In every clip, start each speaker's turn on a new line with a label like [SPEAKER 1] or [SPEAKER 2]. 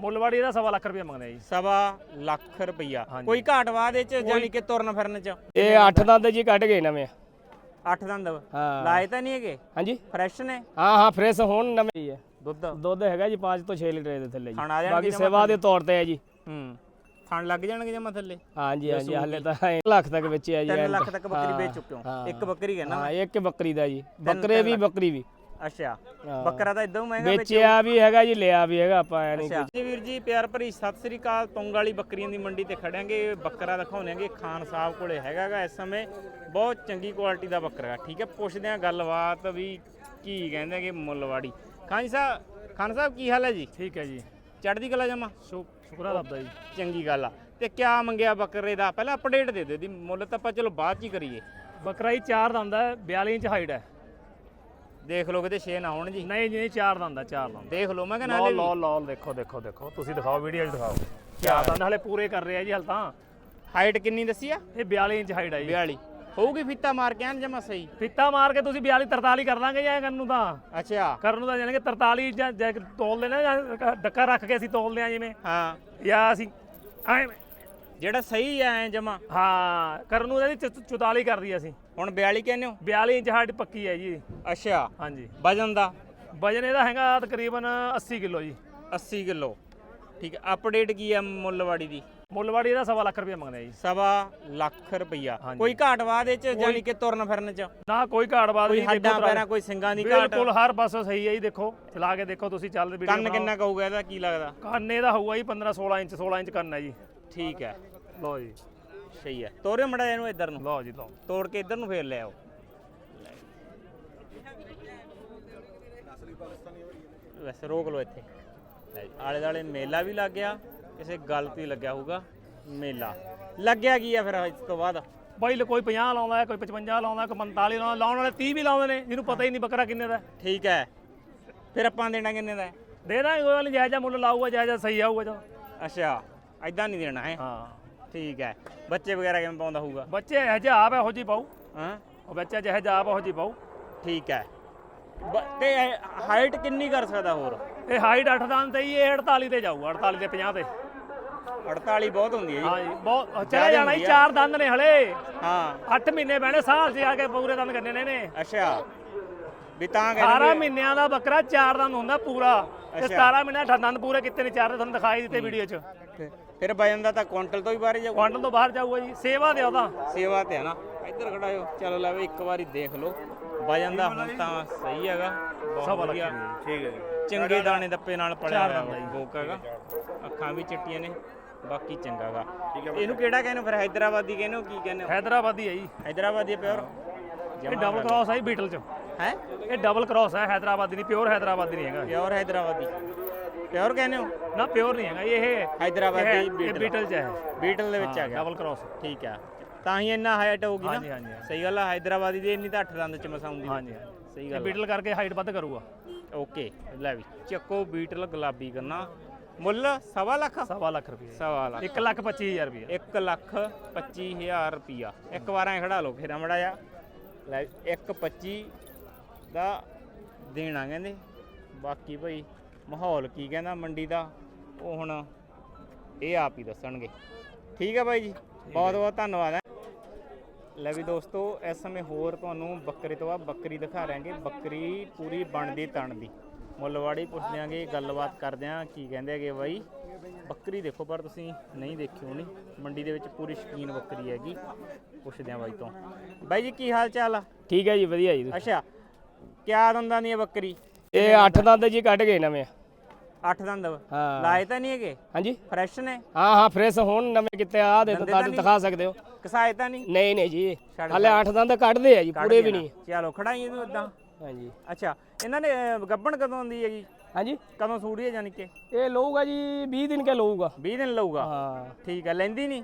[SPEAKER 1] ਮੁੱਲਵਾੜੀ ਦਾ ਸਵਾ ਲੱਖ ਰੁਪਏ ਮੰਗਦੇ ਆ ਜੀ।
[SPEAKER 2] ਸਵਾ ਲੱਖ ਰੁਪਈਆ।
[SPEAKER 1] ਹਾਂਜੀ।
[SPEAKER 2] ਕੋਈ ਘਾਟ ਵਾਦ ਇਹ ਚ ਜਾਨੀ ਕਿ ਤੁਰਨ ਫਿਰਨ ਚ?
[SPEAKER 3] ਇਹ 8 ਦੰਦ ਜੀ ਕੱਢ ਗਏ ਨਵੇਂ।
[SPEAKER 2] ਅੱਠ ਦੰਦ?
[SPEAKER 3] ਹਾਂ।
[SPEAKER 2] ਲਾਏ ਤਾਂ ਨਹੀਂ ਹੈਗੇ?
[SPEAKER 3] ਹਾਂਜੀ।
[SPEAKER 2] ਫਰੈਸ਼ ਨੇ?
[SPEAKER 3] ਹਾਂ ਹਾਂ ਫਰੈਸ਼ ਹੁਣ ਨਵੇਂ। ਹੀ ਹੈ।
[SPEAKER 2] ਦੁੱਧ?
[SPEAKER 3] ਦੁੱਧ ਹੈਗਾ ਜੀ 5 ਤੋਂ 6 ਲੀਟਰ ਦੇ ਥੱਲੇ ਜੀ।
[SPEAKER 2] ਖਾਣ
[SPEAKER 3] ਬਾਕੀ ਸੇਵਾ ਦੇ ਤੌਰ ਤੇ ਹੈ ਜੀ।
[SPEAKER 2] ਹੂੰ। ਥਣ ਲੱਗ ਜਾਣਗੇ ਜਮਾ ਥੱਲੇ?
[SPEAKER 3] ਹਾਂਜੀ ਹਾਂਜੀ ਹਲੇ ਤਾਂ 1 ਲੱਖ ਤੱਕ ਵਿੱਚ ਹੈ ਜੀ
[SPEAKER 2] 3
[SPEAKER 3] end।
[SPEAKER 2] ਲੱਖ ਤੱਕ ਬੱਕਰੀ ਵੇਚ ਚੁੱਕੇ ਹੋ।
[SPEAKER 3] ਹਾਂ।
[SPEAKER 2] ਇੱਕ ਬੱਕਰੀ ਕਹਿੰਦਾ
[SPEAKER 3] ਹਾਂ ਇੱਕ ਬੱਕਰੀ ਦਾ ਜੀ। ਬੱਕਰੇ ਵੀ। ਬੱਕਰੀ ਵੀ।
[SPEAKER 2] ਅੱਛਾ। ਬੱਕਰਾ ਤਾਂ ਇਦਾਂ ਮਹਿੰਗਾ ਵੇਚਿਆ
[SPEAKER 3] ਵੀ ਹੈਗਾ ਜੀ ਲਿਆ ਵੀ ਹੈਗਾ ਆਪਾਂ ਐ ਨਹੀਂ
[SPEAKER 2] ਅੱਛਾ। ਜੀ ਵੀਰ ਜੀ ਪਿਆਰ ਭਰੀ ਸਤਿ ਸ੍ਰੀ ਅਕਾਲ। ਤੁੰਗ ਵਾਲੀ ਬੱਕਰੀਆਂ ਦੀ ਮੰਡੀ ਤੇ ਖੜਾਂਗੇ ਬੱਕਰਾ ਦਿਖਾਉਣਾਂਗੇ ਖਾਨ ਸਾਹਿਬ ਕੋਲੇ ਹੈਗਾਗਾ ਇਸ ਸਮੇਂ। ਬਹੁਤ ਚੰਗੀ ਕੁਆਲਿਟੀ ਦਾ ਬੱਕਰਾ ਠੀਕ ਹੈ? ਪੁੱਛਦੇ ਆਂ ਗੱਲਬਾਤ ਵੀ ਕੀ ਕਹਿੰਦੇ ਕਿ ਮੁੱਲਵਾੜੀ। ਖਾਨ ਜੀ ਸਾਹਿਬ ਖਾਨ ਸਾਹਿਬ ਕੀ ਹਾਲ ਹੈ ਜੀ?
[SPEAKER 1] ਠੀਕ ਹੈ ਜੀ।
[SPEAKER 2] ਚੜ੍ਹਦੀ ਕਲਾ ਜਮਾ?
[SPEAKER 1] ਸ਼ੁਕਰਾ ਰੱਬਦਾ ਜੀ।
[SPEAKER 2] ਚੰਗੀ ਗੱਲ ਆ। ਤੇ ਕਿਆ ਮੰਗਿਆ ਬੱਕਰੇ ਦਾ? ਪਹਿਲਾਂ ਅਪਡੇਟ ਦੇ ਦਿਓ ਦੀ ਮੁੱਲ ਤਾਂ ਆਪਾਂ ਚਲੋ ਬਾਅਦ ਚ ਹੀ ਕਰੀਏ।
[SPEAKER 1] ਬੱਕਰਾ ਹੀ ਚਾਰ ਦੰਦ ਹੈ 42 ਇੰਚ ਹਾਈਟ ਹੈ।
[SPEAKER 2] ਦੇਖ ਲਓ ਕਿਤੇ 6 ਨਾ ਹੋਣ ਜੀ।
[SPEAKER 1] ਨਹੀਂ ਜੀ ਚਾਰ ਦੰਦ ਹੈ ਚਾਰ ਦੰਦ
[SPEAKER 2] ਦੇਖ ਲਓ ਮੈਂ ਕਹਿੰਦਾ
[SPEAKER 1] ਲਓ ਲਓ ਲਓ ਦੇਖੋ ਦੇਖੋ ਦੇਖੋ। ਤੁਸੀਂ ਦਿਖਾਓ ਵੀਡੀਓ 'ਚ ਦਿਖਾਓ। ਚਾਰ ਦੰਦ ਹਲੇ ਪੂਰੇ ਕਰ ਰਿਹਾ ਜੀ ਹਲ ਤਾਂ।
[SPEAKER 2] ਹਾਈਟ ਕਿੰਨੀ ਦੱਸੀ ਆ?
[SPEAKER 1] ਇਹ 42 ਇੰਚ ਹਾਈਟ ਹੈ ਜੀ।
[SPEAKER 2] 42 ਹੋਊਗੀ ਫੀਤਾ ਮਾਰ ਕੇ ਆਂ ਜਮਾ ਸਹੀ।
[SPEAKER 1] ਫਿੱਤਾ ਮਾਰ ਕੇ ਤੁਸੀਂ 42 43 ਕਰ ਦਾਂਗੇ ਜਾਂ ਕਰਨ ਨੂੰ ਤਾਂ।
[SPEAKER 2] ਅੱਛਾ।
[SPEAKER 1] ਕਰਨ ਨੂੰ ਤਾਂ ਜਾਣਗੇ 43 ਜਾਂ ਤੋਲ ਲੈਣਾ ਜਾਂ ਡੱਕਾ ਰੱਖ ਕੇ ਅਸੀਂ ਤੋਲਦੇ ਆ ਜਿਵੇਂ।
[SPEAKER 2] ਹਾਂ।
[SPEAKER 1] ਜਾਂ ਅਸੀਂ ਐਂ
[SPEAKER 2] ਜਿਹੜਾ ਸਹੀ ਆ ਐ ਜਮਾ।
[SPEAKER 1] ਹਾਂ ਕਰਨ ਨੂੰ ਇਹਦੀ 44 ਕਰਦੀ ਅਸੀਂ।
[SPEAKER 2] ਹੁਣ 42 ਕਹਿੰਦੇ ਹੋ?
[SPEAKER 1] 42 ਇੰਚ ਹਾਈਟ ਪੱਕੀ ਹੈ ਜੀ।
[SPEAKER 2] ਅੱਛਾ
[SPEAKER 1] ਹਾਂਜੀ।
[SPEAKER 2] ਵਜਨ ਦਾ?
[SPEAKER 1] ਵਜਨ ਇਹਦਾ ਹੈਗਾ ਤਕਰੀਬਨ 80 ਕਿਲੋ ਜੀ।
[SPEAKER 2] 80 ਕਿਲੋ। ਠੀਕ ਹੈ ਅਪਡੇਟ ਕੀ ਆ ਮੁੱਲਵਾੜੀ ਦੀ?
[SPEAKER 1] ਮੁੱਲਵਾੜੀ ਇਹਦਾ ਸਵਾ ਲੱਖ ਰੁਪਏ ਮੰਗਦੇ ਆ ਜੀ।
[SPEAKER 2] ਸਵਾ ਲੱਖ ਰੁਪਈਆ। ਕੋਈ ਘਾਟ ਵਾਦ ਚ ਜਾਨੀ ਕਿ ਤੁਰਨ ਫਿਰਨ ਚ?
[SPEAKER 1] ਨਾ ਕੋਈ ਘਾਟ
[SPEAKER 2] ਕੋਈ
[SPEAKER 1] ਨਹੀਂ
[SPEAKER 2] ਹੱਡਾਂ ਪੈਰਾਂ ਕੋਈ ਸਿੰਗਾਂ ਦੀ ਘਾਟ?
[SPEAKER 1] ਬਿਲਕੁਲ ਹਰ ਪਾਸੋਂ ਸਹੀ ਹੈ ਜੀ ਦੇਖੋ। ਚਲਾ ਕੇ ਦੇਖੋ ਤੁਸੀਂ ਚੱਲ ਵੀਡੀਓ
[SPEAKER 2] ਕੰਨ ਕਿੰਨਾ ਕਹੂਗਾ ਇਹਦਾ ਕੀ ਲੱਗਦਾ?
[SPEAKER 1] ਕੰਨ ਇਹਦਾ ਹੋਊਗਾ ਜੀ 15 16 ਇੰਚ 16 ਇੰਚ ਕੰਨ ਹੈ ਜੀ।
[SPEAKER 2] ਠੀਕ ਹੈ।
[SPEAKER 1] ਲਓ ਜੀ।
[SPEAKER 2] ਸਹੀ ਹੈ। ਤੋਰੇ ਮੜਾ ਇਹਨੂੰ ਇੱਧਰ ਨੂੰ।
[SPEAKER 1] ਲਓ ਜੀ ਲਓ।
[SPEAKER 2] ਤੋੜ ਕੇ ਇੱਧਰ ਨੂੰ ਫੇਰ ਲੈ ਆਓ। ਵੈਸੇ ਰੋਕ ਲਓ ਇੱਥੇ। ਆਲੇ ਦਾਲੇ ਮੇਲਾ ਵੀ ਲੱਗ ਗਿਆ। ਕਿਸੇ ਗੱਲ ਤੋਂ ਲੱਗਿਆ ਹੋਊਗਾ। ਮੇਲਾ। ਲੱਗਿਆ ਕੀ ਆ ਫਿਰ ਇਸ ਤੋਂ ਬਾਅਦ?
[SPEAKER 1] ਬਾਈ ਲ- ਕੋਈ 50 ਲਾਉਂਦਾ ਕੋਈ 55 ਲਾਉਂਦਾ ਕੋਈ 45 ਲਾਉਂਦਾ ਲਾਉਣ ਵਾਲੇ 30 ਵੀ ਲਾਉਂਦੇ ਨੇ। ਜਿਹਨੂੰ ਪਤਾ ਹੀ ਨਹੀਂ ਬੱਕਰਾ ਕਿੰਨੇ ਦਾ।
[SPEAKER 2] ਠੀਕ ਹੈ। ਫਿਰ ਆਪਾਂ ਦੇਣਾ ਕਿੰਨੇ ਦਾ?
[SPEAKER 1] ਦੇ ਦਾਂਗੇ ਕੋਈ ਨਹੀਂ। ਜਾਇਜ਼ਾ ਮੁੱਲ ਲਾਊਗਾ ਜਾਇਜ਼ਾ ਸਹੀ ਆਊਗਾ ਜੋ
[SPEAKER 2] ਅੱਛਾ। ਐਦਾਂ ਨਹੀਂ ਦੇਣਾ ਹੈ।
[SPEAKER 1] ਹਾਂ।
[SPEAKER 2] ਠੀਕ ਹੈ। ਬੱਚੇ ਵਗੈਰਾ ਕਿਵੇਂ ਪਾਉਂਦਾ ਹੋਊਗਾ?
[SPEAKER 1] ਬੱਚੇ ਇਹ ਜਿਹਾ ਆਪ ਇਹੋ ਜੀ ਪਾਉ
[SPEAKER 2] ਹਾਂ।
[SPEAKER 1] ਉਹ ਬੱਚਾ ਜਿਹੇ ਆਪ ਇਹੋ ਜੀ ਪਾਉ
[SPEAKER 2] ਠੀਕ ਹੈ। ਬ- ਤੇ ਹਾਈਟ ਕਿੰਨੀ ਕਰ ਸਕਦਾ ਹੋਰ?
[SPEAKER 1] ਇਹ ਹਾਈਟ 8 ਦੰਦ ਤੇ ਹੀ ਇਹ 48 ਤੇ ਜਾਊਗਾ 48 ਤੇ 50 ਤੇ।
[SPEAKER 2] 48 ਬਹੁਤ ਹੁੰਦੀ ਹੈ ਜੀ।
[SPEAKER 1] ਹਾਂ ਜੀ ਬਹੁਤ ਚਲੇ ਜਾਣਾ ਜੀ
[SPEAKER 2] ਹੁੰਦੀ ਆ।
[SPEAKER 1] ਚਾਰ ਦੰਦ ਨੇ ਹਲੇ।
[SPEAKER 2] ਹਾਂ।
[SPEAKER 1] 8 ਮਹੀਨੇ ਬਹਿਣੇ ਸਾਲ 'ਚ ਆ ਕੇ ਪੂਰੇ ਦੰਦ ਕੱਢਣੇ ਨੇ ਨੇ
[SPEAKER 2] ਅੱਛਾ। ਵੀ ਤਾਂ ਕਹਿੰਦੇ
[SPEAKER 1] ਮਹੀਨਿਆਂ ਦਾ ਬੱਕਰਾ ਚਾਰ ਦੰਦ ਹੁੰਦਾ ਪੂਰਾ। ਤੇ 17 ਮਹੀਨਿਆਂ ਦਾ ਦੰਦ ਪੂਰੇ ਕਿਤੇ ਨੇ ਚਾਰ ਤੁਹਾਨੂੰ ਦਿਖਾਈ ਦਿੱਤੇ ਵੀਡੀਓ 'ਚ।
[SPEAKER 2] ਫਿਰ ਵਜਨ ਦਾ ਤਾਂ ਕੁਆਂਟਲ ਤੋਂ ਹੀ ਬਾਹਰ ਜਾਊ
[SPEAKER 1] ਕੁਆਂਟਲ ਤੋਂ ਬਾਹਰ ਜਾਊਗਾ ਜੀ। ਸੇਵਾ ਦੇ ਉਹਦਾ
[SPEAKER 2] ਸੇਵਾ ਤੇ ਹੈ ਨਾ। ਇੱਧਰ ਖੜਾ ਹੋ ਚਲੋ ਲੈ ਵੀ ਇੱਕ ਵਾਰੀ ਦੇਖ ਲਓ। ਵਜਨ ਦਾ ਹੁਣ ਤਾਂ ਸਹੀ ਹੈਗਾ। ਬਹੁਤ ਵਧੀਆ। ਠੀਕ ਹੈ ਚੰਗੇ ਦਾਣੇ ਦੱਪੇ ਨਾਲ ਪੜਿਆ ਹੋਇਆ ਬੋਕ ਹੈਗਾ। ਅੱਖਾਂ ਵੀ ਚਿੱਟੀਆਂ ਨੇ। ਬਾਕੀ ਚੰਗਾਗਾ ਇਹਨੂੰ ਕਿਹੜਾ ਕਹਿੰਦੇ ਫਿਰ ਹైదరాబాదੀ ਕਹਿੰਦੇ ਕੀ ਕਹਿੰਦੇ
[SPEAKER 1] ਹైదరాబాదੀ ਹੈ ਜੀ।
[SPEAKER 2] ਹైదరాబాਦੀ ਪਿਓਰ।
[SPEAKER 1] ਇਹ ਡਬਲ ਕ੍ਰਾਸ ਆਈ ਬੀਟਲ ਚ।
[SPEAKER 2] ਹੈ?
[SPEAKER 1] ਇਹ ਡਬਲ ਕ੍ਰਾਸ ਹੈ ਹైదరాబాద్ੀ ਨਹੀਂ ਪਿਓਰ ਹైదరాబాద్ੀ ਨਹੀਂ ਹੈਗਾ।
[SPEAKER 2] ਪਿਓਰ ਹੈਦਰਾਬਾਦੀ। ਪਿਓਰ ਕਹਿੰਦੇ ਹੋ?
[SPEAKER 1] ਨਾ ਪਿਓਰ ਨਹੀਂ ਹੈਗਾ ਇਹ ਹੈਦਰਾਬਾਦੀ
[SPEAKER 2] ਬੀਟਲ
[SPEAKER 1] ਬੀਟਲ ਚ ਹੈ।
[SPEAKER 2] ਬੀਟਲ ਦੇ ਵਿੱਚ ਆ ਗਿਆ।
[SPEAKER 1] ਡਬਲ ਕ੍ਰਾਸ
[SPEAKER 2] ਠੀਕ ਆ। ਤਾਂ ਹੀ ਇੰਨਾ ਹਾਈਟ ਹੋਊਗੀ ਨਾ। ਸਹੀ ਗੱਲ ਆ ਹੈਦਰਾਬਾਦੀ ਦੀ ਇੰਨੀ ਤਾਂ 8 ਦੰਦ ਚ ਮਸਾਉਂਦੀ
[SPEAKER 1] ਹਾਂਜੀ ਹਾਂਜੀ।
[SPEAKER 2] ਸਹੀ
[SPEAKER 1] ਇਹ
[SPEAKER 2] ਗੱਲ
[SPEAKER 1] ਬੀਟਲ ਕਰਕੇ ਹਾਈਟ ਵੱਧ ਕਰੂਗਾ।
[SPEAKER 2] ਓਕੇ ਲੈ ਵੀ। ਚੱਕੋ ਬੀਟਲ ਗੁਲਾਬੀ ਕੰਨਾ ਮੁੱਲ ਸਵਾ ਲੱਖ?
[SPEAKER 1] ਸਵਾ ਲੱਖ ਰੁਪਏ।
[SPEAKER 2] ਸਵਾ ਲੱਖ।
[SPEAKER 1] 1 ਲੱਖ 25000 ਰੁਪਏ।
[SPEAKER 2] 1 ਇੱਕ ਵਾਰ ਖੜਾ ਲਓ ਫੇਰ ਮੜਾ ਜਾ ਲੈ ਦਾ ਦੇਣਾ ਕਹਿੰਦੇ। ਬਾਕੀ ਭਾਈ ਮਾਹੌਲ ਕੀ ਕਹਿੰਦਾ ਮੰਡੀ ਦਾ ਉਹ ਹੁਣ ਇਹ ਆਪ ਹੀ ਦੱਸਣਗੇ। ਠੀਕ ਹੈ ਬਾਈ ਜੀ? ਬਹੁਤ ਬਹੁਤ ਧੰਨਵਾਦ ਹੈ। ਲੈ ਵੀ ਦੋਸਤੋ ਇਸ ਸਮੇਂ ਹੋਰ ਤੁਹਾਨੂੰ ਬੱਕਰੇ ਤੋਂ ਬਾਅਦ ਬੱਕਰੀ ਦਿਖਾ ਰਾਂਗੇ ਬੱਕਰੀ ਪੂਰੀ ਬਣਦੀ ਤਣਦੀ। ਮੁੱਲਵਾੜੀ ਪੁੱਛ ਦਿਆਂਗੇ ਗੱਲਬਾਤ ਕਰਦੇ ਆਂ ਕੀ ਕਹਿੰਦੇ ਹੈਗੇ ਬਾਈ। ਬੱਕਰੀ ਦੇਖੋ ਪਰ ਤੁਸੀਂ ਨਹੀਂ ਦੇਖੀ ਹੋਣੀ। ਮੰਡੀ ਦੇ ਵਿੱਚ ਪੂਰੀ ਸ਼ਕੀਨ ਬੱਕਰੀ ਹੈਗੀ। ਪੁੱਛਦੇ ਆਂ ਬਾਈ ਤੋਂ। ਬਾਈ ਜੀ ਕੀ ਹਾਲ ਚਾਲ ਆ?
[SPEAKER 3] ਠੀਕ ਹੈ ਜੀ ਵਧੀਆ ਜੀ।
[SPEAKER 2] ਅੱਛਾ ਕਿਆ ਦੰਦਾਂ ਦੀ ਹੈ ਬੱਕਰੀ?
[SPEAKER 3] ਇਹ 8 ਦੰਦ? ਜੀ ਕੱਢ ਗਏ ਨਵੇਂ।
[SPEAKER 2] ਅੱਠ ਦੰਦ?
[SPEAKER 3] ਹਾਂ।
[SPEAKER 2] ਲਾਏ ਤਾਂ ਨਹੀਂ ਹੈਗੇ?
[SPEAKER 3] ਹਾਂਜੀ।
[SPEAKER 2] ਫਰੈਸ਼ ਨੇ?
[SPEAKER 3] ਹਾਂ ਹਾਂ ਫਰੈਸ਼ ਹੁਣ ਨਵੇਂ ਕਿਤੇ ਆ ਦੇ
[SPEAKER 2] ਦੰਦੇ ਤਾਂ
[SPEAKER 3] ਤੁਹਾਨੂੰ? ਦਿਖਾ ਸਕਦੇ ਹੋ।
[SPEAKER 2] ਕਸਾਏ ਤਾਂ ਨਹੀਂ?
[SPEAKER 3] ਨਹੀਂ ਨਹੀਂ ਜੀ।
[SPEAKER 2] ਛੱਡ
[SPEAKER 3] ਹਲੇ 8 ਦੰਦ ਕੱਢਦੇ ਆ ਜੀ ਪੂਰੇ ਵੀ। ਨਹੀਂ।
[SPEAKER 2] ਚਲੋ ਖੜਾਈ ਇਹਨੂੰ ਇਦਾਂ
[SPEAKER 3] ਹਾਂਜੀ।
[SPEAKER 2] ਅੱਛਾ ਇਹਨਾਂ ਨੇ ਅਹ, ਗੱਭਣ ਕਦੋਂ ਦੀ ਹੈਗੀ?
[SPEAKER 3] ਹਾਂਜੀ।
[SPEAKER 2] ਕਦੋਂ ਸੂੜੀ ਹੈ ਯਾਨੀ ਕਿ?
[SPEAKER 3] ਇਹ ਲਊਗਾ ਜੀ 20 ਦਿਨ ਕੇ ਲਊਗਾ।
[SPEAKER 2] 20 ਦਿਨ ਲਊਗਾ?
[SPEAKER 3] ਹਾਂ।
[SPEAKER 2] ਠੀਕ ਹੈ ਲੈਂਦੀ ਨਹੀਂ?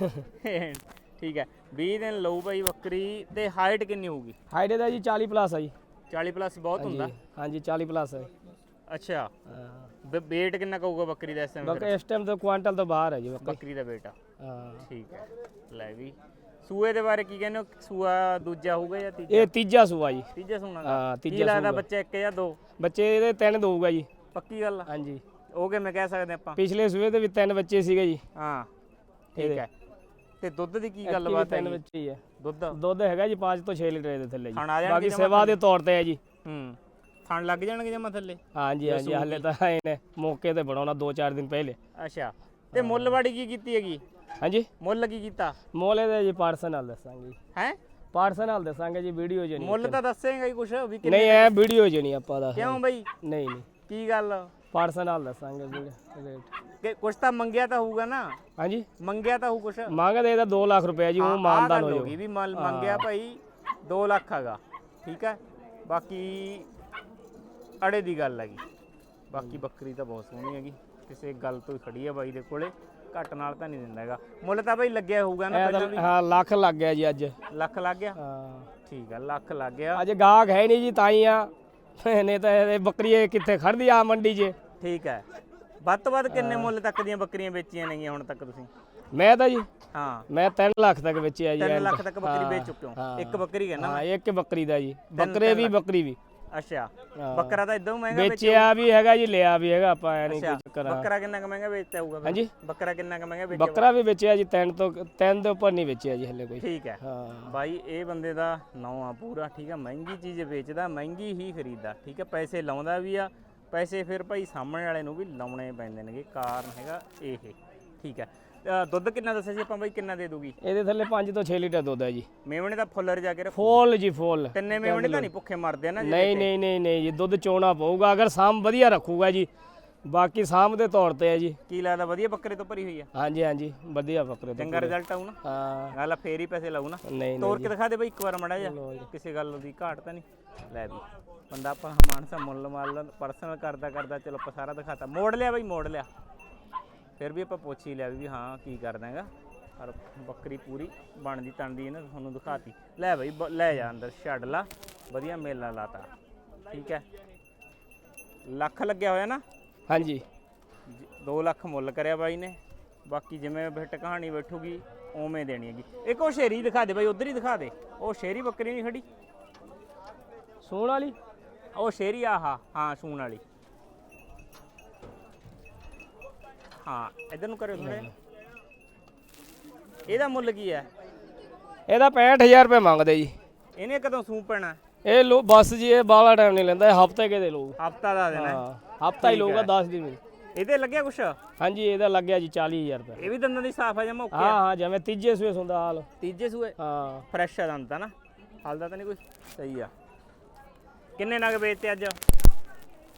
[SPEAKER 2] ਠੀਕ ਹੈ 20 ਦਿਨ ਲਊ ਭਾਈ ਬੱਕਰੀ ਤੇ ਹਾਈਟ ਕਿੰਨੀ ਹੋਊਗੀ?
[SPEAKER 3] ਹਾਈਟ ਦਾ ਜੀ 40 ਪਲੱਸ ਆ ਜੀ।
[SPEAKER 2] 40 ਪਲੱਸ ਬਹੁਤ ਹੁੰਦਾ?
[SPEAKER 3] ਹਾਂਜੀ ਹਾਂਜੀ 40 ਪਲੱਸ ਹੈ।
[SPEAKER 2] ਅੱਛਾ
[SPEAKER 3] ਹਾਂ
[SPEAKER 2] ਕਿੰਨਾ ਕਹੂਗਾ ਬੱਕਰੀ ਦਾ ਇਸ time
[SPEAKER 3] ਬਾਕੀ
[SPEAKER 2] ਫਿਰ?
[SPEAKER 3] ਇਸ ਟਾਈਮ ਤਾਂ ਕੁਆਂਟਲ ਤੋਂ ਬਾਹਰ ਹੈ ਜੀ ਬੱਕਰੀ।
[SPEAKER 2] ਬੱਕਰੀ ਦਾ weight
[SPEAKER 3] ਹਾਂ।
[SPEAKER 2] ਠੀਕ ਹੈ। ਲੈ ਵੀ। ਸੂਏ ਦੇ ਬਾਰੇ ਕੀ ਕਹਿੰਦੇ ਹੋ? ਸੂਆ ਦੂਜਾ ਹੋਊਗਾ ਜਾਂ ਤੀਜਾ?
[SPEAKER 3] ਇਹ ਤੀਜਾ ਸੂਆ ਜੀ।
[SPEAKER 2] ਤੀਜਾ ਸੂਣਾ
[SPEAKER 3] ਹਾਂ
[SPEAKER 2] ਕੀ
[SPEAKER 3] ਤੀਜਾ
[SPEAKER 2] ਲੱਗਦਾ
[SPEAKER 3] ਸੂਆ।
[SPEAKER 2] ਬੱਚਾ ਇੱਕ ਜਾਂ ਦੋ?
[SPEAKER 3] ਬੱਚੇ ਇਹਦੇ ਤਿੰਨ ਦਊਗਾ ਜੀ।
[SPEAKER 2] ਪੱਕੀ ਗੱਲ ਆ?
[SPEAKER 3] ਹਾਂਜੀ।
[SPEAKER 2] ਉਹ ਕਿਵੇਂ ਕਹਿ ਸਕਦੇ ਆਪਾਂ?
[SPEAKER 3] ਪਿਛਲੇ ਸੂਏ ਦੇ ਵੀ ਤਿੰਨ ਬੱਚੇ ਸੀਗੇ ਜੀ।
[SPEAKER 2] ਹਾਂ। ਠੀਕ
[SPEAKER 3] ਇਹਦੇ।
[SPEAKER 2] ਹੈ। ਤੇ ਦੁੱਧ ਦੀ ਕੀ ਗੱਲਬਾਤ ਹੈ
[SPEAKER 3] ਬੱਚੇ ਹੀ ਹੈ।
[SPEAKER 2] ਦੁੱਧ?
[SPEAKER 3] ਦੁੱਧ ਹੈਗਾ ਜੀ 5 ਤੋਂ 6 ਲੀਟਰ ਦੇ ਥੱਲੇ
[SPEAKER 2] ਆ
[SPEAKER 3] ਜੀ
[SPEAKER 2] ਜਾਣਗੇ
[SPEAKER 3] ਬਾਕੀ ਸੇਵਾ ਦੇ ਤੌਰ ਤੇ ਹੈ ਜੀ।
[SPEAKER 2] ਹੂੰ। ਥਣ ਲੱਗ ਜਾਣਗੇ ਜਮਾ ਥੱਲੇ?
[SPEAKER 3] ਹਾਂਜੀ ਹਾਂਜੀ ਹਲੇ ਤਾਂ ਆਏ ਨੇ ਮੌਕੇ ਤੇ ਬਣਾਉਣਾ 2-4 ਦਿਨ ਪਹਿਲੇ।
[SPEAKER 2] ਅੱਛਾ। ਤੇ ਮੁੱਲਵਾੜੀ ਕੀ ਕੀਤੀ ਹੈਗੀ?
[SPEAKER 3] ਹਾਂਜੀ?
[SPEAKER 2] ਮੁੱਲ ਕੀ ਕੀਤਾ?
[SPEAKER 3] ਮੋਲੇ ਦੇ ਜੀ ਪਾਰਸਲ ਨਾਲ ਦੱਸਾਂਗੇ
[SPEAKER 2] ਹੈ?
[SPEAKER 3] ਪਾਰਸਲ ਨਾਲ ਦੱਸਾਂਗੇ ਜੀ ਵੀਡੀਓ ਨਹੀਂ
[SPEAKER 2] ਮੁੱਲ ਤਾਂ ਦੱਸੇਗਾ ਹੀ ਕੁਛ ਵੀ ਕਿੰਨੇ
[SPEAKER 3] ਨਹੀਂ ਐ ਵੀਡੀਓ ਨਹੀਂ ਆਪਾਂ ਦਾ
[SPEAKER 2] ਕਿਉਂ ਬਈ?
[SPEAKER 3] ਨਹੀਂ ਨਹੀਂ।
[SPEAKER 2] ਕੀ ਗੱਲ?
[SPEAKER 3] ਪਾਰਸਲ ਨਾਲ ਦੱਸਾਂਗੇ ਰੇਟ
[SPEAKER 2] ਕਿ ਕੁਛ ਤਾਂ ਮੰਗਿਆ ਤਾਂ ਹੋਊਗਾ ਨਾ।
[SPEAKER 3] ਹਾਂਜੀ।
[SPEAKER 2] ਮੰਗਿਆ ਤਾਂ ਹੋਊ ਕੁਛ।
[SPEAKER 3] ਮੰਗਦੇ ਇਹਦਾ 2 ਲੱਖ ਰੁਪਏ ਜੀ ਉਹ ਮਾਨਦਾਨ ਹੋ ਜਾਊ।
[SPEAKER 2] ਵੀ ਮੰਨ- ਮੰਗਿਆ ਭਾਈ 2 ਲੱਖ ਹੈਗਾ ਠੀਕ ਹੈ? ਬਾਕੀ ਅੜੇ ਦੀ ਗੱਲ ਹੈਗੀ। ਬਾਕੀ ਬੱਕਰੀ ਤਾਂ ਬਹੁਤ ਸੋਹਣੀ ਹੈਗੀ। ਕਿਸੇ ਗੱਲ ਤੋਂ ਹੀ ਖੜੀ ਹੈ ਬਾਈ ਦੇ ਕੋਲੇ। ਘੱਟ ਨਾਲ ਤਾਂ ਨਹੀਂ ਦਿੰਦਾ ਹੈਗਾ। ਮੁੱਲ ਤਾਂ ਬਾਈ ਲੱਗਿਆ ਹੋਊਗਾ ਨਾ
[SPEAKER 3] ਇਹ
[SPEAKER 2] ਪਹਿਲਾਂ
[SPEAKER 3] ਤਾਂ
[SPEAKER 2] ਵੀ।
[SPEAKER 3] ਹਾਂ ਲੱਖ ਲੱਗ ਗਿਆ ਜੀ ਅੱਜ।
[SPEAKER 2] ਲੱਖ ਲੱਗ ਗਿਆ?
[SPEAKER 3] ਹਾਂ।
[SPEAKER 2] ਠੀਕ ਹੈ ਲੱਖ ਲੱਗ ਗਿਆ।
[SPEAKER 3] ਅੱਜ ਗਾਹਕ ਹੈ ਨਹੀਂ ਜੀ ਤਾਂ ਹੀ ਆ। ਨਹੀਂ ਤਾਂ ਇਹ ਬੱਕਰੀ ਇਹ ਕਿੱਥੇ ਖੜਦੀ ਆ ਮੰਡੀ 'ਚ?
[SPEAKER 2] ਠੀਕ ਹੈ। ਵੱਧ ਤੋਂ ਵੱਧ ਕਿੰਨੇ ਮੁੱਲ ਤੱਕ ਦੀਆਂ ਬੱਕਰੀਆਂ ਵੇਚੀਆਂ ਨੇਗੀਆਂ ਹੁਣ ਤੱਕ ਤੁਸੀਂ?
[SPEAKER 3] ਮੈਂ ਤਾਂ ਜੀ
[SPEAKER 2] ਹਾਂ।
[SPEAKER 3] ਮੈਂ 3 ਲੱਖ ਤੱਕ ਵੇਚਿਆ ਜੀ
[SPEAKER 2] 3
[SPEAKER 3] end।
[SPEAKER 2] ਲੱਖ ਤੱਕ ਬੱਕਰੀ ਵੇਚ ਚੁੱਕੇ ਹੋ।
[SPEAKER 3] ਹਾਂ।
[SPEAKER 2] ਇੱਕ ਬੱਕਰੀ ਹੈ ਨਾ
[SPEAKER 3] ਹਾਂ ਇੱਕ ਬੱਕਰੀ ਦਾ ਜੀ। ਬੱਕਰੇ ਵੀ ਬੱਕਰੀ ਵੀ।
[SPEAKER 2] ਅੱਛਾ।
[SPEAKER 3] ਹਾਂ।
[SPEAKER 2] ਬੱਕਰਾ ਤਾਂ ਇਦਾਂ ਮਹਿੰਗਾ ਵੇਚਿਆ
[SPEAKER 3] ਵੀ ਹੈਗਾ ਜੀ ਲਿਆ ਵੀ ਹੈਗਾ ਆਪਾਂ ਐ ਨਹੀਂ ਕਰਾਂ
[SPEAKER 2] ਬੱਕਰਾ ਕਿੰਨਾ ਕੁ ਮਹਿੰਗਾ ਵੇਚਦਾ ਹੋਊਗਾ ਫਿਰ?
[SPEAKER 3] ਹਾਂਜੀ?
[SPEAKER 2] ਬੱਕਰਾ ਕਿੰਨਾ ਕੁ ਮਹਿੰਗਾ ਵੇਚਿਆ
[SPEAKER 3] ਬੱਕਰਾ ਵੀ ਵੇਚਿਆ ਜੀ ਤਿੰਨ ਤੋਂ ਤਿੰਨ ਦੇ ਉੱਪਰ ਨਹੀਂ ਵੇਚਿਆ ਜੀ ਹਲੇ ਕੋਈ।
[SPEAKER 2] ਠੀਕ ਹੈ।
[SPEAKER 3] ਹਾਂ।
[SPEAKER 2] ਬਾਈ ਇਹ ਬੰਦੇ ਦਾ ਨਾਂ ਆ ਪੂਰਾ ਠੀਕ ਹੈ ਮਹਿੰਗੀ ਚੀਜ਼ ਵੇਚਦਾ ਮਹਿੰਗੀ ਹੀ ਖਰੀਦਦਾ ਠੀਕ ਹੈ ਪੈਸੇ ਲਾਉਂਦਾ ਵੀ ਆ ਪੈਸੇ ਫਿਰ ਭਾਈ ਸਾਹਮਣੇ ਵਾਲੇ ਨੂੰ ਵੀ ਲਾਉਣੇ ਪੈਂਦੇ ਨੇਗੇ ਕਾਰਨ ਹੈਗਾ ਇਹ ਠੀਕ ਹੈ ਅ, ਦੁੱਧ ਕਿੰਨਾ ਦੱਸਿਆ ਸੀ ਆਪਾਂ ਬਾਈ? ਕਿੰਨਾ ਦੇ ਦੂਗੀ
[SPEAKER 3] ਇਹਦੇ ਥੱਲੇ 5 ਤੋਂ 6 ਲੀਟਰ ਦੁੱਧ ਹੈ ਜੀ।
[SPEAKER 2] ਮੇਵਣੇ ਦਾ ਫੁੱਲ ਰਜਾ ਕੇ ਰੱਖੋ
[SPEAKER 3] ਫੁੱਲ ਜੀ ਫੁੱਲ।
[SPEAKER 2] ਤਿੰਨੇ ਮੇਵਣੇ ਤਾਂ ਨਹੀਂ ਭੁੱਖੇ ਮਰਦੇ ਨਾ
[SPEAKER 3] ਨਹੀਂ ਨਹੀਂ ਨਹੀਂ ਨਹੀਂ ਜੀ ਦੁੱਧ ਚੋਣਾ ਪਊਗਾ ਅਗਰ ਸਾਮ ਵਧੀਆ ਰੱਖੂਗਾ ਜੀ। ਬਾਕੀ ਸਾਮ ਦੇ ਤੌਰ ਤੇ ਹੈ ਜੀ।
[SPEAKER 2] ਕੀ ਲੱਗਦਾ ਵਧੀਆ ਬੱਕਰੇ ਤੋਂ ਭਰੀ ਹੋਈ ਆ?
[SPEAKER 3] ਹਾਂਜੀ ਹਾਂਜੀ ਵਧੀਆ ਬੱਕਰੇ ਤੋਂ
[SPEAKER 2] ਚੰਗਾ ਰਿਜ਼ਲਟ ਨਾ?
[SPEAKER 3] ਹਾਂ।
[SPEAKER 2] ਗੱਲ ਆ ਫੇਰ ਹੀ ਪੈਸੇ ਲਾਊ ਨਾ।
[SPEAKER 3] ਨਹੀਂ
[SPEAKER 2] ਤੋਰ ਕੇ ਦਿਖਾ ਦੇ ਬਾਈ ਇੱਕ ਵਾਰ ਮੜਾ ਜੀ। ਕਿਸੇ ਗੱਲ ਦੀ ਘਾਟ ਤਾਂ ਨਹੀਂ। ਲੈ ਵੀ ਬੰਦਾ ਆਪਾਂ ਮਾਨਸਾ ਮੁੱਲ ਮਾਲ ਪਰਸਨਲ ਕਰਦਾ ਕਰਦਾ ਚਲੋ ਆਪਾਂ ਸਾਰਾ ਦਿਖਾਤਾ। ਮੋੜ ਲਿਆ ਬਾਈ ਮੋੜ ਲਿਆ। ਫਿਰ ਵੀ ਆਪਾਂ ਪੁੱਛ ਹੀ ਲਿਆ ਵੀ ਹਾਂ ਕੀ ਕਰਦਾ ਹੈਗਾ। ਪਰ ਬੱਕਰੀ ਪੂਰੀ ਬਣਦੀ ਤਣਦੀ ਇਹਨਾਂ ਤੁਹਾਨੂੰ ਦਿਖਾਤੀ। ਲੈ ਬਾਈ ਲੈ ਜਾ ਅੰਦਰ ਛੱਡ ਲਾ ਵਧੀਆ ਮੇਲਾ ਲਾਤਾ। ਠੀਕ ਹੈ। ਲੱਖ ਲੱਗਿਆ ਹੋਇਆ ਨਾ?
[SPEAKER 3] ਹਾਂਜੀ।
[SPEAKER 2] 2 ਲੱਖ ਮੁੱਲ ਕਰਿਆ ਬਾਈ ਨੇ। ਬਾਕੀ ਜਿਵੇਂ ਬਿੱਟ ਕਹਾਣੀ ਬੈਠੂਗੀ ਉਵੇਂ ਦੇਣੀ ਹੈਗੀ। ਇੱਕ ਉਹ ਸ਼ੇਰੀ ਦਿਖਾ ਦੇ ਬਾਈ ਉਧਰ ਹੀ ਦਿਖਾ ਦੇ। ਉਹ ਸ਼ੇਰੀ ਬੱਕਰੀ ਨਹੀਂ ਖੜੀ?
[SPEAKER 3] ਸੋਣ ਵਾਲੀ?
[SPEAKER 2] ਉਹ ਸ਼ੇਰੀ ਆਹਾ ਹਾਂ ਸੂਣ ਵਾਲੀ। ਹਾਂ ਇਧਰ ਨੂੰ ਕਰਿਓ ਥੋੜੇ ਇਹਦਾ ਮੁੱਲ ਕੀ ਹੈ?
[SPEAKER 3] ਇਹਦਾ 65000 ਰੁਪਏ ਮੰਗਦੇ ਜੀ।
[SPEAKER 2] ਇਹਨੇ ਕਦੋਂ ਸੂ ਪੈਣਾ?
[SPEAKER 3] ਇਹ ਲੋ ਬਸ ਜੀ ਇਹ ਬਾਲਾ ਟਾਈਮ ਨਹੀਂ ਲੈਂਦਾ ਇਹ ਹਫ਼ਤੇ ਕੇ ਦੇ ਲੋ
[SPEAKER 2] ਹਫਤਾ ਦਾ ਦੇਣਾ। ਹੈ।
[SPEAKER 3] ਹਾਂ ਹਫਤਾ ਹੀ ਲਊਗਾ 10 ਦਿਨ
[SPEAKER 2] ਇਹਦੇ ਲੱਗਿਆ ਕੁਛ?
[SPEAKER 3] ਹਾਂਜੀ ਇਹਦਾ ਲੱਗਿਆ ਜੀ 40000 ਰੁਪਏ।
[SPEAKER 2] ਇਹ ਵੀ ਦੰਦਾਂ ਦੀ ਸਾਫ਼ ਹੈ ਜਮਾ ਓਕੇ
[SPEAKER 3] ਹਾਂ ਹਾਂ ਜਿਵੇਂ ਤੀਜੇ ਸੂਏ ਹੁੰਦਾ ਹਾਲ।
[SPEAKER 2] ਤੀਜੇ ਸੂਏ?
[SPEAKER 3] ਹਾਂ।
[SPEAKER 2] ਫਰੈਸ਼ ਆ ਦੰਦ ਤਾਂ ਨਾ? ਹਲਦਾ ਤਾਂ ਨਹੀਂ ਕੋਈ ਸਹੀ ਆ। ਕਿੰਨੇ ਨਗ ਵੇਚਤੇ ਅੱਜ?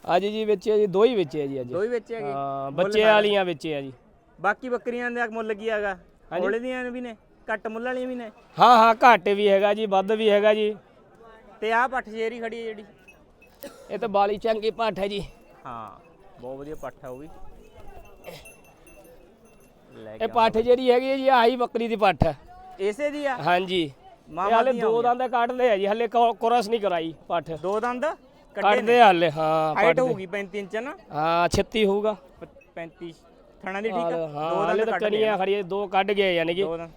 [SPEAKER 3] ਅੱਜ ਜੀ ਵੇਚਿਆ ਜੀ ਦੋ ਹੀ ਵੇਚਿਆ ਜੀ ਅੱਜ।
[SPEAKER 2] ਦੋ ਹੀ ਵੇਚੇ ਹੈਗੇ
[SPEAKER 3] ਹਾਂ ਬੱਚੇ ਵਾਲੀਆਂ ਵੇਚਿਆ ਜੀ।
[SPEAKER 2] ਬਾਕੀ ਬੱਕਰੀਆਂ ਦਾ ਮੁੱਲ ਕੀ ਹੈਗਾ? ਕੋਲੇ ਦੀਆਂ ਵੀ ਨੇ ਘੱਟ ਮੁੱਲ ਵਾਲੀਆਂ ਵੀ ਨੇ?
[SPEAKER 3] ਹਾਂ ਹਾਂ ਘੱਟ ਵੀ ਹੈਗਾ ਜੀ ਵੱਧ ਵੀ ਹੈਗਾ ਜੀ।
[SPEAKER 2] ਤੇ ਆਹ ਪੱਠ ਸ਼ੇਰੀ ਖੜੀ ਹੈ ਜਿਹੜੀ।
[SPEAKER 3] ਇਹ ਤਾਂ ਬਾਲੀ ਚੰਗੀ ਪਾਠ ਹੈ ਜੀ।
[SPEAKER 2] ਹਾਂ ਬਹੁਤ ਵਧੀਆ ਪੱਠ ਹੈ ਉਹ ਵੀ। ਲੈ
[SPEAKER 3] ਇਹ ਪਾਠ ਜਿਹੜੀ ਹੈਗੀ ਹੈ ਜੀ ਆਹੀ ਬੱਕਰੀ ਦੀ ਪਾਠ ਹੈ।
[SPEAKER 2] ਇਸੇ ਦੀ ਆ?
[SPEAKER 3] ਹਾਂਜੀ। ਇਹ
[SPEAKER 2] ਮਾਮਾ
[SPEAKER 3] ਹਲੇ
[SPEAKER 2] ਦੀਆਂ
[SPEAKER 3] ਦੋ ਦੰਦ ਕੱਢਦੇ ਆ ਜੀ ਹਲੇ ਕੋਰਸ ਨਹੀਂ ਕਰਾਈ ਪਾਠ।
[SPEAKER 2] ਦੋ ਦੰਦ? ਕੱਢੇ
[SPEAKER 3] ਕੱਢਦੇ ਹਲੇ ਹਾਂ
[SPEAKER 2] ਹਾਈਟ
[SPEAKER 3] ਪੱਠ ਦੇ।
[SPEAKER 2] ਹੋਊਗੀ 35 ਇੰਚ ਨਾ?
[SPEAKER 3] ਹਾਂ 36 ਹੋਊਗਾ।
[SPEAKER 2] 35 ਥਣਾ ਦੀ ਠੀਕ ਆ?
[SPEAKER 3] ਹਾਂ
[SPEAKER 2] ਦੋ
[SPEAKER 3] ਹਲੇ
[SPEAKER 2] ਦੰਦ
[SPEAKER 3] ਤਾਂ
[SPEAKER 2] ਕੱਢ ਲਏ
[SPEAKER 3] ਕਣੀਆਂ ਖੜੀਆਂ ਦੋ ਕੱਢ ਗਏ ਯਾਨੀ ਕਿ।
[SPEAKER 2] ਦੋ ਦੰਦ।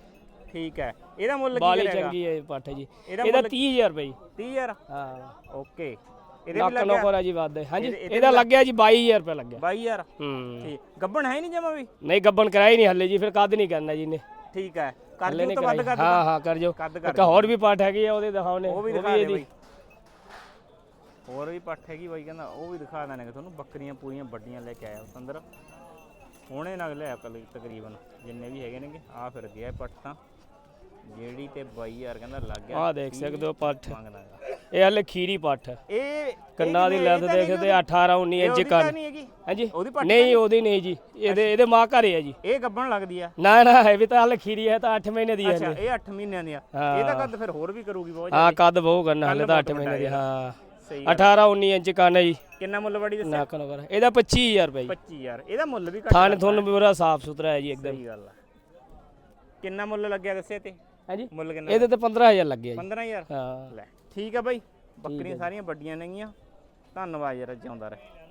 [SPEAKER 2] ਠੀਕ ਹੈ। ਇਹਦਾ ਮੁੱਲ ਕੀ
[SPEAKER 3] ਬਾਲੀ ਚੰਗੀ ਹੈ ਪਾਠ ਜੀ।
[SPEAKER 2] ਇਹਦਾ
[SPEAKER 3] ਇਹਦਾ
[SPEAKER 2] ਮੁੱਲ
[SPEAKER 3] 30000 ਰੁਪਏ ਜੀ।
[SPEAKER 2] 30000
[SPEAKER 3] ਹਾਂ।
[SPEAKER 2] ਓਕੇ। ਇਹਦੇ ਵੀ
[SPEAKER 3] ਲੱਖ
[SPEAKER 2] ਲੱਗਿਆ?
[SPEAKER 3] ਜੀ ਵੱਧ ਹੈ। ਹਾਂਜੀ
[SPEAKER 2] ਇਹਦੇ- ਇਹਦੇ
[SPEAKER 3] ਇਹਦਾ ਲੱਗਿਆ ਜੀ 22000 ਰੁਪਏ ਲੱਗਿਆ।
[SPEAKER 2] 22000
[SPEAKER 3] ਹੂੰ।
[SPEAKER 2] ਠੀਕ। ਗੱਬਣ ਹੈ ਨਹੀਂ ਜਮਾ ਵੀ?
[SPEAKER 3] ਨਹੀਂ ਗੱਬਨ ਕਰਾਈ ਨਹੀਂ ਹੱਲੇ ਜੀ ਫਿਰ ਕੱਦ ਨਹੀਂ ਕਰਨਾ ਜੀ ਨੇ
[SPEAKER 2] ਠੀਕ ਹੈ। ਕਰ
[SPEAKER 3] ਨਹੀਂ
[SPEAKER 2] ਤਾਂ ਵੱਧ ਕਰ
[SPEAKER 3] ਹਾਂ ਹਾਂ ਕਰ ਜੋ। ਇੱਕ ਹੋਰ ਵੀ ਪਾਠ ਹੈਗੀ ਆ ਉਹਦੇ ਦਿਖਾਉਣੇ
[SPEAKER 2] ਉਹ ਵੀ ਦਿਖਾ ਦੇ ਬਾਈ। ਹੋਰ ਵੀ ਪੱਠ ਹੈਗੀ ਬਾਈ ਕਹਿੰਦਾ ਉਹ ਵੀ ਦਿਖਾ ਦਾਂਗੇ ਤੁਹਾਨੂੰ ਬੱਕਰੀਆਂ ਪੂਰੀਆਂ ਵੱਡੀਆਂ ਲੈ ਕੇ ਆਇਆ ਅੰਦਰ। ਸੋਹਣੇ ਨਗ ਲਿਆ ਕੱਲ ਤਕਰੀਬਨ ਜਿੰਨੇ ਵੀ ਹੈਗੇ ਨੇਗੇ। ਆ ਫਿਰ ਗਿਆ ਪੱਠ ਤਾਂ। ਜਿਹੜੀ ਤੇ ਬਾਈ ਯਾਰ ਕਹਿੰਦਾ ਲੱਗ ਗਿਆ
[SPEAKER 3] ਆਹ ਦੇਖ ਸਕਦੇ ਹੋ ਪਾਠ। ਇਹ ਹੱਲੇ ਖੀਰੀ ਪਾਠ।
[SPEAKER 2] ਇਹ
[SPEAKER 3] ਕੰਨਾਂ ਦੀ ਲੈਂਥ ਦੇਖਦੇ 18 19 ਇੰਚ ਕੰਨ
[SPEAKER 2] ਤਾਂ ਨਹੀਂ ਹੈਗੀ।
[SPEAKER 3] ਹਾਂਜੀ।
[SPEAKER 2] ਉਹਦੀ ਪੱਠ
[SPEAKER 3] ਨਹੀਂ ਉਹਦੀ ਨਹੀਂ ਜੀ। ਇਹਦੇ ਇਹਦੇ ਮਾਂ ਘਰੇ ਹੈ ਜੀ।
[SPEAKER 2] ਇਹ ਗੱਬਣ ਲੱਗਦੀ ਆ।
[SPEAKER 3] ਨਾ ਨਾ ਹੈ ਵੀ ਤਾਂ ਹੱਲੇ ਖੀਰੀ ਹੈ ਤਾਂ 8 ਮਹੀਨੇ ਦੀ ਹੈ
[SPEAKER 2] ਅੱਛਾ। ਇਹ 8 ਮਹੀਨਿਆਂ ਦੀ ਆ। ਇਹ ਤਾਂ ਕੱਦ ਫਿਰ ਹੋਰ ਵੀ ਕਰੂਗੀ ਬਹੁਤ
[SPEAKER 3] ਹਾਂ ਕੱਦ ਬਹੁ ਕਰਨਾ ਹਲੇ ਤਾਂ
[SPEAKER 2] ਬਹੁਤ
[SPEAKER 3] 8 ਮਹੀਨੇ ਦੀ ਹਾਂ।
[SPEAKER 2] ਸਹੀ
[SPEAKER 3] 18 19 ਇੰਚ ਕੰਨ ਹੈ ਜੀ।
[SPEAKER 2] ਕਿੰਨਾ ਮੁੱਲ ਬੜੀ ਦੱਸਿਆ?
[SPEAKER 3] ਨਾ ਕਨੋ ਕਰ ਇਹਦਾ 25000 ਰੁਪਏ ਜੀ
[SPEAKER 2] 25000 ਇਹਦਾ ਮੁੱਲ ਵੀ ਘੱਟ
[SPEAKER 3] ਥਾਣੇ ਤੁਹਾਨੂੰ ਪੂਰਾ ਸਾਫ਼ ਸੁਥਰਾ ਹੈ ਜੀ ਇੱਕਦਮ।
[SPEAKER 2] ਸਹੀ ਗੱਲ ਆ। ਕਿੰਨਾ ਮੁੱਲ ਲੱਗਿਆ ਦੱਸਿਆ ਤੇ?
[SPEAKER 3] ਹਾਂਜੀ।
[SPEAKER 2] ਮੁੱਲ ਕਿੰਨਾ
[SPEAKER 3] ਇਹਦੇ ਤੇ 15000 ਲੱਗਿਆ ਜੀ।
[SPEAKER 2] 15000
[SPEAKER 3] ਹਾਂ।
[SPEAKER 2] ਲੈ ਠੀਕ ਆ ਬਾਈ। ਬੱਕਰੀਆਂ ਸਾਰੀਆਂ ਵੱਡੀਆਂ ਨੇਗੀਆਂ। ਧੰਨਵਾਦ ਯਾਰ ਜਿਉਂਦਾ ਰਹੇ।